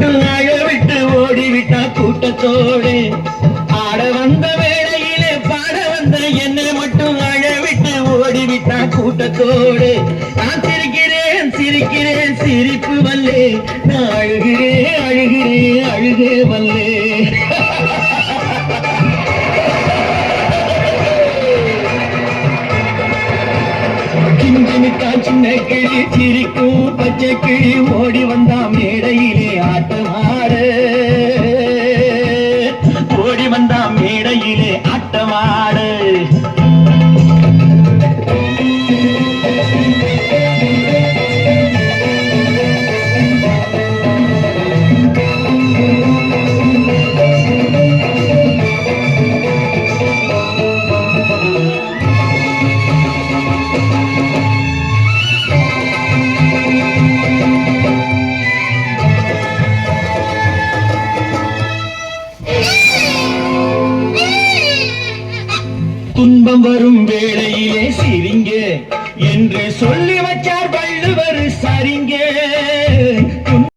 மட்டும் விட்டு ஓடிவிட்டா கூட்டத்தோடு. ஆட வந்த வேளையிலே பாட வந்த என்னை மட்டும் அழ விட்டு ஓடிவிட்டா கூட்டத்தோடு. நான் சிரிக்கிறேன் சிரிக்கிறேன் சிரிப்பு வல்லே. நான் அழுகிறேன் அழுகிறேன் அழுகே வல்லே. கிஞ்சிமிட்டா சின்ன கிளி சிரிக்கும் பச்சை கிளி ஓடி வந்தா மேடையிலே ஆட்டமாறு. ஓடி வந்தா மேடையிலே ஆட்டமாடு. துன்பம் வரும் வேளையிலே சிரிங்க என்று சொல்லி வச்சார் வள்ளுவர் சரிங்க.